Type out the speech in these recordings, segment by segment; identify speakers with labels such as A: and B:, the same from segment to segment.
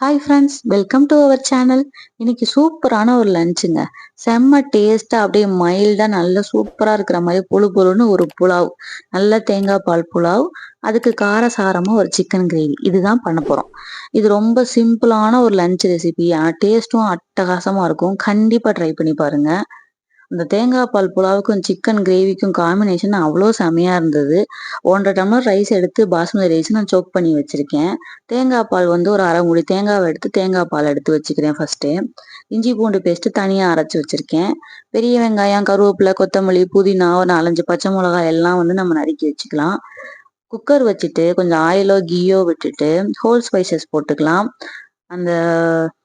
A: Hi friends welcome to our channel இன்னைக்கு சூப்பரான ஒரு லஞ்சுங்க செம்ம டேஸ்டா அப்படியே மைல்டா நல்லா சூப்பரா இருக்கிற மாதிரி புழு புழுன்னு ஒரு புலாவ். நல்ல தேங்காய் பால் புலாவ். அதுக்கு காரசாரமா ஒரு சிக்கன் கிரேவி இதுதான் பண்ண போறோம். இது ரொம்ப சிம்பிளான ஒரு லஞ்ச் ரெசிபி டேஸ்டும் டேஸ்ட்டும் அட்டகாசமா இருக்கும். கண்டிப்பா ட்ரை பண்ணி பாருங்க. அந்த தேங்காய் பால் புலாவுக்கும் சிக்கன் கிரேவிக்கும் காம்பினேஷன் அவ்வளோ செமையாக இருந்தது. ஒன்றரை டம்ளர் ரைஸ் எடுத்து பாஸ்மதி ரைஸ் நான் சோக் பண்ணி வச்சுருக்கேன். தேங்காய் பால் வந்து ஒரு அரை மூடி தேங்காவை எடுத்து தேங்காய் பால் எடுத்து வச்சுக்கிறேன் ஃபஸ்ட்டு இஞ்சி பூண்டு பேஸ்ட்டு தனியாக அரைச்சி வச்சுருக்கேன். பெரிய வெங்காயம் கருவேப்பிலை கொத்தமல்லி புதினா ஒரு நாலஞ்சு பச்சை மிளகாய் எல்லாம் வந்து நம்ம நறுக்கி வச்சுக்கலாம். குக்கர் வச்சுட்டு கொஞ்சம் ஆயிலோ கீயோ விட்டுட்டு ஹோல் ஸ்பைசஸ் போட்டுக்கலாம். அந்த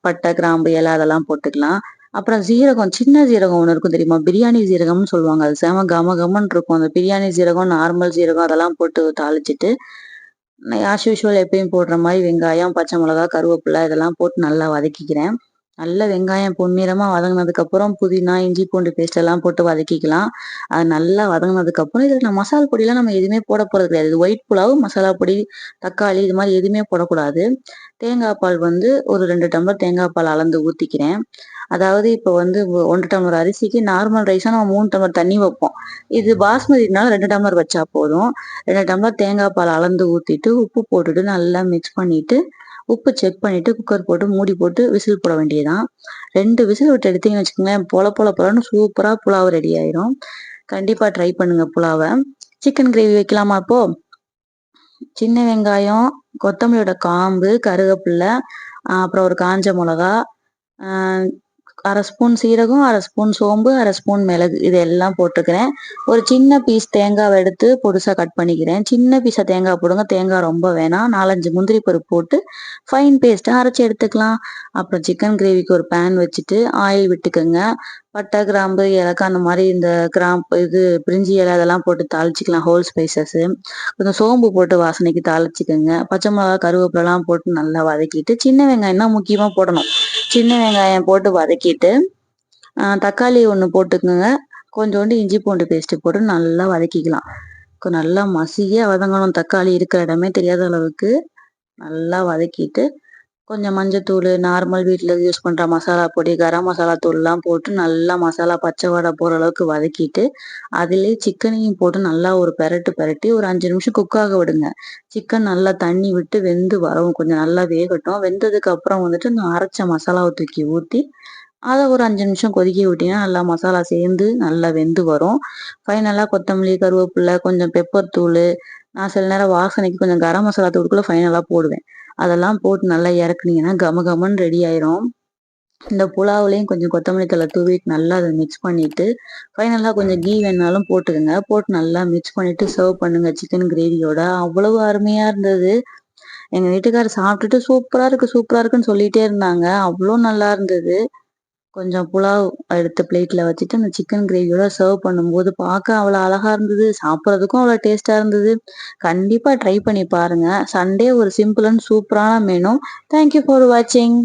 A: பட்டை கிராம்பு இலை அதெல்லாம் போட்டுக்கலாம். அப்புறம் ஜீரகம் சின்ன ஜீரகம் ஒன்று இருக்கும் தெரியுமா? பிரியாணி ஜீரகம்னு சொல்லுவாங்க. அது செம கம கமன்னு இருக்கும். அந்த பிரியாணி ஜீரகம் நார்மல் ஜீரகம் அதெல்லாம் போட்டு தாளிச்சிட்டு ஆஸ் யூஷுவல் எப்பயும் போடுற மாதிரி வெங்காயம் பச்சை மிளகா கருவேப்பிலை இதெல்லாம் போட்டு நல்லா வதக்கிக்கிறேன். நல்ல வெங்காயம் பொன்னிறமாக வதங்கினதுக்கப்புறம் புதினா இஞ்சி பூண்டு பேஸ்ட் எல்லாம் போட்டு வதக்கிக்கலாம். அது நல்லா வதங்கினதுக்கப்புறம் இதில் நான் மசாலா பொடியெல்லாம் நம்ம எதுவுமே போட போகிறது கிடையாது. ஒயிட் புலாவ் மசாலா பொடி தக்காளி இது மாதிரி எதுவுமே போடக்கூடாது. தேங்காய் பால் வந்து ஒரு ரெண்டு டம்ளர் தேங்காய் பால் அளந்து ஊற்றிக்கிறேன் அதாவது இப்போ வந்து ஒன்று டம்ளர் அரிசிக்கு நார்மல் ரைஸாக நம்ம மூணு டம்ளர் தண்ணி வைப்போம். இது பாஸ்மதினால ரெண்டு டம்ளர் வச்சா போதும். ரெண்டு டம்ளர் தேங்காய் பால் அளந்து ஊற்றிட்டு உப்பு போட்டுட்டு நல்லா மிக்ஸ் பண்ணிட்டு உப்பு செக் பண்ணிட்டு குக்கர் போட்டு மூடி போட்டு விசில் போட வேண்டியதான் ரெண்டு விசில் விட்டு எடுத்தீங்கன்னு வச்சுக்கோங்களேன் பொல பொல பொலன்னு சூப்பராக புலாவ் ரெடி ஆயிரும். கண்டிப்பாக ட்ரை பண்ணுங்க புலாவை. சிக்கன் கிரேவி வைக்கலாமா இப்போ? சின்ன வெங்காயம் கொத்தமல்லியோட காம்பு கருவேப்பில்லை அப்புறம் ஒரு காஞ்ச மிளகா அரை ஸ்பூன் சீரகம் அரை ஸ்பூன் சோம்பு அரை ஸ்பூன் மிளகு இதெல்லாம் போட்டுக்கிறேன். ஒரு சின்ன பீஸ் தேங்காவை எடுத்து பொடுசாக கட் பண்ணிக்கிறேன். சின்ன பீஸாக தேங்காய் போடுங்க. தேங்காய் ரொம்ப வேணாம். நாலஞ்சு முந்திரி பருப்பு போட்டு ஃபைன் பேஸ்ட்டாக அரைச்சி எடுத்துக்கலாம். அப்புறம் சிக்கன் கிரேவிக்கு ஒரு பேன் வச்சுட்டு ஆயில் விட்டுக்கோங்க. பட்டை கிராம்பு ஏலக்காய் அந்த மாதிரி இந்த கிராம்பு இது பிரிஞ்சி இலை அதெல்லாம் போட்டு தாளிச்சிக்கலாம். ஹோல் ஸ்பைசஸ்ஸு கொஞ்சம் சோம்பு போட்டு வாசனைக்கு தாளிச்சிக்கோங்க. பச்சை மிளகா கருவேப்பிலலாம் போட்டு நல்லா வதக்கிட்டு சின்ன வெங்காயம் தான் முக்கியமாக போடணும். சின்ன வெங்காயம் போட்டு வதக்கிட்டு தக்காளி ஒன்று போட்டுக்கோங்க. கொஞ்சோண்டு இஞ்சி பூண்டு பேஸ்ட்டு போட்டு நல்லா வதக்கிக்கலாம். நல்லா மசிய வதங்கணும். தக்காளி இருக்கிற இடமே தெரியாத அளவுக்கு நல்லா வதக்கிட்டு கொஞ்சம் மஞ்சத்தூள் நார்மல் வீட்டில் யூஸ் பண்ணுற மசாலா பொடி கரம் மசாலா தூள்லாம் போட்டு நல்லா மசாலா பச்சை வடை போகிற அளவுக்கு வதக்கிட்டு அதிலே சிக்கனையும் போட்டு நல்லா ஒரு பெரட்டு பெரட்டி ஒரு அஞ்சு நிமிஷம் குக்காக விடுங்க. சிக்கன் நல்லா தண்ணி விட்டு வெந்து வரவும் கொஞ்சம் நல்லா வேகட்டும். வெந்ததுக்கு அப்புறம் வந்துட்டு நான் அரைச்ச மசாலாவை தூக்கி ஊற்றி அதை ஒரு அஞ்சு நிமிஷம் கொதிக்க விட்டிங்கன்னா நல்லா மசாலா சேர்ந்து நல்லா வெந்து வரும். ஃபைனலாக கொத்தமல்லி கருவேப்பிலை கொஞ்சம் பெப்பர் தூள் நான் சில நேரம் வாசனைக்கு கொஞ்சம் கரம் மசாலா தூளுக்குள்ளே ஃபைனலாக போடுவேன். அதெல்லாம் போட்டு நல்லா இறக்குனீங்கன்னா கம கமன்னு ரெடி ஆயிரும். இந்த புலாவிலையும் கொஞ்சம் கொத்தமல்லி தலை தூவிட்டு நல்லா அதை மிக்ஸ் பண்ணிட்டு ஃபைனலாக கொஞ்சம் கீ வேணாலும் போட்டுக்கோங்க. போட்டு நல்லா மிக்ஸ் பண்ணிட்டு சர்வ் பண்ணுங்க சிக்கன் கிரேவியோட அவ்வளவு அருமையா இருந்தது. எங்க வீட்டுக்காரர் சாப்பிட்டுட்டு சூப்பரா இருக்கு சூப்பரா இருக்குன்னு சொல்லிட்டே இருந்தாங்க. அவ்வளோ நல்லா இருந்தது. கொஞ்சம் புலாவ் எடுத்து பிளேட்ல வச்சுட்டு அந்த சிக்கன் கிரேவியோட சர்வ் பண்ணும்போது பார்க்க அவ்வளோ அழகா இருந்தது. சாப்பிட்றதுக்கும் அவ்வளோ டேஸ்டா இருந்தது. கண்டிப்பா ட்ரை பண்ணி பாருங்க. சண்டே ஒரு சிம்பிள் அண்ட் சூப்பரான மெனு தேங்க்யூ ஃபார் வாட்சிங்